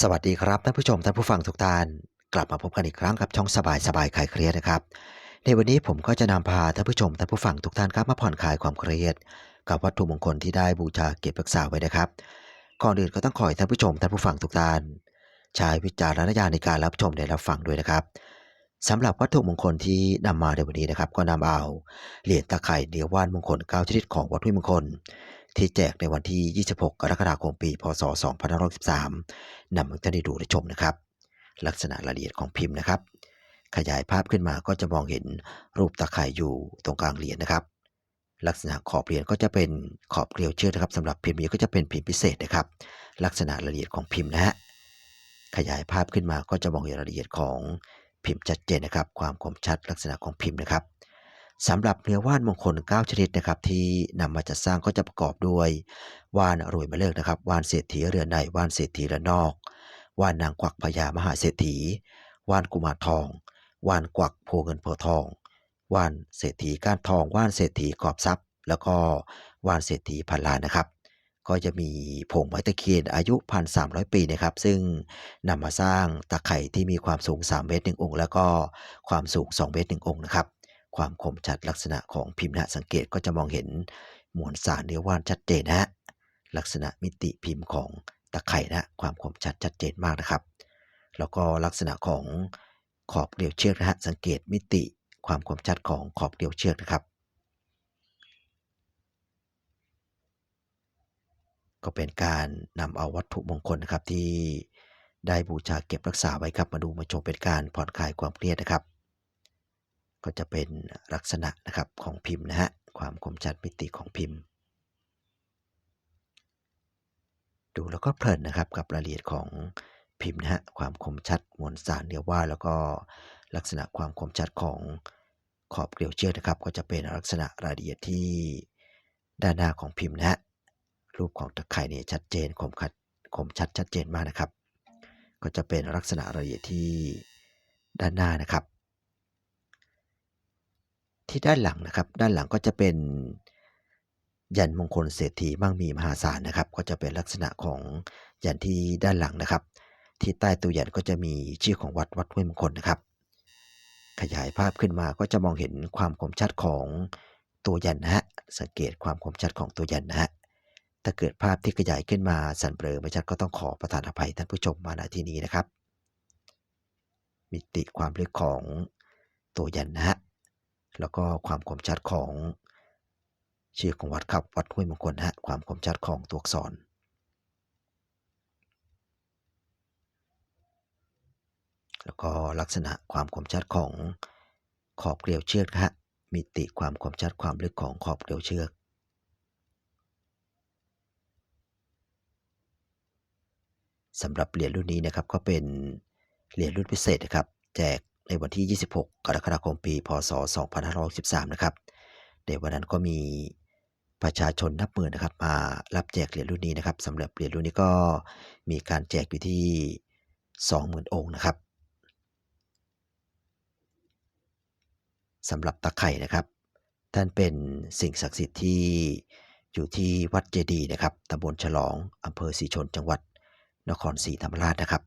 สวัสดีครับท่านผู้ชมท่านผู้ฟังทุกท่าน กลับมาพบกันอีกครั้งกับช่องสบายสบายคลายเครียดนะครับ ในวันนี้ผมก็จะนำพาท่านผู้ชมท่านผู้ฟังทุกท่านครับมาผ่อนคลายความเครียด กับวัตถุมงคลที่ได้บูชาเก็บรักษาไว้นะครับก่อนอื่นก็ต้องขอให้ท่านผู้ชมท่านผู้ฟังทุกท่านใช้วิจารณญาณในการรับชมและรับฟังด้วยนะครับสำหรับวัตถุมงคลที่นำมาในวันนี้นะครับ ก็นำเอาเหรียญตะไคร่เดียวว่านมงคล9ชนิดของวัตถุมงคล ที่แจกในวันที่ 26 กรกฎาคมปี พศ 2513นำมาท่านได้ดูและชมนะครับ ลักษณะรายละเอียดของพิมพ์นะครับ ขยายภาพขึ้นมาก็จะมองเห็นรูปตะไคร่อยู่ตรงกลางเหรียญนะครับ ลักษณะขอบเหรียญก็จะเป็นขอบเกลียวเชือกนะครับสำหรับพิมพ์นี้ก็จะเป็นพิมพ์พิเศษนะครับ ลักษณะรายละเอียดของพิมพ์นะฮะขยายภาพขึ้นมาก็จะมองเห็นรายละเอียดของพิมพ์ชัดเจนนะครับ ความคมชัดลักษณะของพิมพ์นะครับ สำหรับเนื้อว่านมงคล 9 ชนิดนะครับที่นำมาจัดสร้างก็จะประกอบด้วยว่านรวยมาเลิกนะครับว่านเศรษฐีเรือนในว่านเศรษฐีเรือนอกว่านนางกวักพญามหาเศรษฐีว่านกุมารทองว่านกวักโพเงินโพทองว่านเศรษฐีก้านทองว่านเศรษฐีกอบทรัพย์ แล้วก็ว่านเศรษฐีพันล้านนะครับ ก็จะมีผงไม้ตะเคียนอายุ1,300ปีนะครับ ซึ่งนำมาสร้างตะไคร่ที่มีความสูง 3 เมตร1องค์ แล้วก็ความสูง 2 เมตร1องค์นะครับ ความคมชัดลักษณะของพิมพ์นะสังเกตก็จะมองเห็นมวลสารเนื้อว่านชัดเจนนะฮะลักษณะมิติพิมพ์ของตะไคร่นะความคมชัดชัดเจนมากนะครับ แล้วก็ลักษณะของขอบเกลียวเชือกนะฮะสังเกตมิติความคมชัดของขอบเกลียวเชือกนะครับ ก็เป็นการนำเอาวัตถุมงคลนะครับที่ได้บูชาเก็บรักษาไว้ครับมาดูมาชมเป็นการผ่อนคลายความเครียดนะครับ ก็จะเป็นลักษณะนะครับของพิมพ์นะฮะความคมชัดมิติของพิมพ์ ดูแล้วก็เพลินนะครับกับรายละเอียดของพิมพ์นะฮะความคมชัดมวลสารเนื้อว่า แล้วก็ลักษณะความคมชัดของขอบเกลียวเชือกนะครับ ก็จะเป็นลักษณะรายละเอียดที่ด้านหน้าของพิมพ์นะฮะรูปของตะไคร่เนี่ยชัดเจนคมชัดคมชัดชัดเจนมากนะครับ ก็จะเป็นลักษณะรายละเอียดที่ด้านหน้านะครับ ที่ด้านหลังนะครับ ด้านหลังก็จะเป็นยันมงคลเศรษฐีมั่งมีมหาศาลนะครับ ก็จะเป็นลักษณะของยันที่ด้านหลังนะครับ ที่ใต้ตัวยันก็จะมีชื่อของวัดวัดห้วยมงคลนะครับ ขยายภาพขึ้นมาก็จะมองเห็นความคมชัดของตัวยันนะฮะสังเกตความคมชัดของตัวยันนะฮะถ้าเกิดภาพที่ขยายขึ้นมาสั่นเบลอไม่ชัดก็ต้องขอประทานอภัยท่านผู้ชมมาณที่นี้นะครับ มิติความลึกของตัวยันนะฮะ แล้วก็ความคมชัดของชื่อของวัดครับวัดห้วยมงคลนะฮะความคมชัดของตัวอักษร แล้วก็ลักษณะความคมชัดของขอบเกลียวเชือกนะฮะมิติความคมชัดความลึกของขอบเกลียวเชือกสำหรับเหรียญรุ่นนี้นะครับก็เป็นเหรียญรุ่นพิเศษนะครับ แจก ในวันที่ 26 กรกฎาคมปี พศ 2513 นะครับในวันนั้นก็มีประชาชนนับหมื่นนะครับ มารับแจกเหรียญรุ่นนี้นะครับสำหรับเหรียญรุ่นนี้ก็มีการแจกอยู่ที่ 20,000 องค์นะครับสำหรับตะไคร่นะครับ ท่านเป็นสิ่งศักดิ์สิทธิ์ที่อยู่ที่วัดเจดีย์นะครับตำบลฉลองอำเภอศรีชนจังหวัดนครศรีธรรมราชนะครับ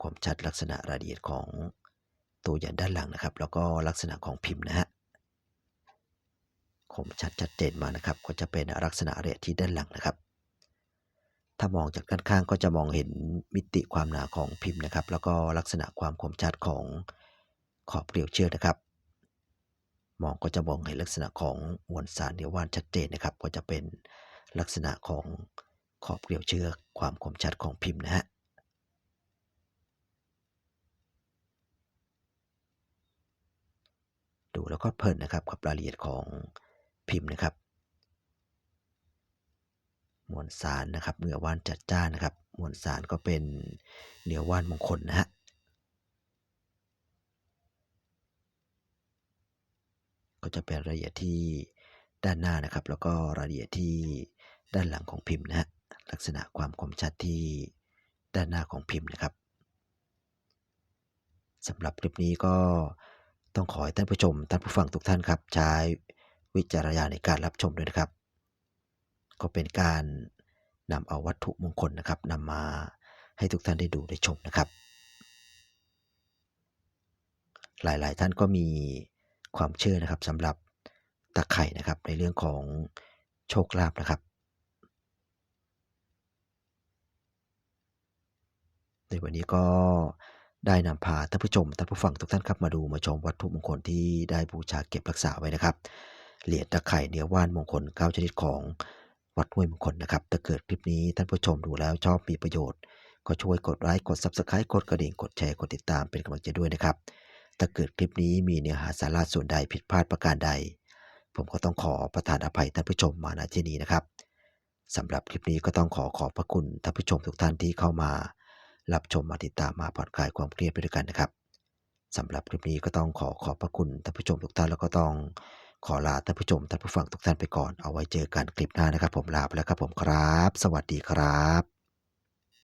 ความคมชัดลักษณะรายละเอียดของตัวยันด้านหลังนะครับ แล้วก็ลักษณะของพิมพ์นะฮะคมชัดชัดเจนมานะครับ ก็จะเป็นลักษณะรายละเอียดที่ด้านหลังนะครับ ถ้ามองจากด้านข้างก็จะมองเห็นมิติความหนาของพิมพ์นะครับ แล้วก็ลักษณะความคมชัดของขอบเกลียวเชือกนะครับ มองก็จะมองเห็นลักษณะของมวลสารเนื้อว่านชัดเจนนะครับ ก็จะเป็นลักษณะของขอบเกลียวเชือกความคมชัดของพิมพ์นะฮะ ดูแล้วก็เพลินนะครับกับรายละเอียดของพิมพ์นะครับ มวลสารนะครับเนื้อว่านจัดจ้านนะครับ มวลสารก็เป็นเนื้อว่านมงคลนะฮะก็จะเป็นรายละเอียดที่ด้านหน้านะครับ แล้วก็รายละเอียดที่ด้านหลังของพิมพ์นะฮะลักษณะความคมชัดที่ด้านหน้าของพิมพ์นะครับสำหรับคลิปนี้ก็ ต้องขอให้ท่านผู้ชมท่านผู้ฟังทุกท่านครับ ใช้วิจารณญาณในการรับชมด้วยนะครับ ก็เป็นการนำเอาวัตถุมงคลนะครับนำมาให้ทุกท่านได้ดูได้ชมนะครับ หลายๆ ท่านก็มีความเชื่อนะครับสำหรับตะไคร่นะครับในเรื่องของโชคลาภนะครับ ในวันนี้ก็ ได้นำพาท่านผู้ชมท่านผู้ฟังทุกท่านครับมาดูมาชมวัตถุมงคลที่ได้บูชาเก็บรักษาไว้นะครับ เหรียญตะไคร่เนื้อว่านมงคล9ชนิดของวัดห้วยมงคลนะครับถ้าเกิดคลิปนี้ท่านผู้ชมดูแล้วชอบมีประโยชน์ ก็ช่วยกดไลค์กด Subscribe กดกระดิ่งกดแชร์กดติดตามเป็นกำลังใจด้วยนะครับถ้าเกิดคลิปนี้มีเนื้อหาสาระส่วนใดผิดพลาดประการใด ผมก็ต้องขอประทานอภัยท่านผู้ชมมาณที่นี้นะครับสำหรับคลิปนี้ก็ต้องขอขอบพระคุณท่านผู้ชมทุกท่านที่เข้ามา รับชมมาติดตามมาผ่อนคลายความเครียดไปด้วยกันนะครับสำหรับคลิปนี้ก็ต้องขอขอบพระคุณท่านผู้ชมทุกท่านแล้วก็ต้องขอลาท่านผู้ชมท่านผู้ฟังทุกท่านไปก่อน เอาไว้เจอกันคลิปหน้านะครับ ผมลาไปแล้วครับผมครับ สวัสดีครับ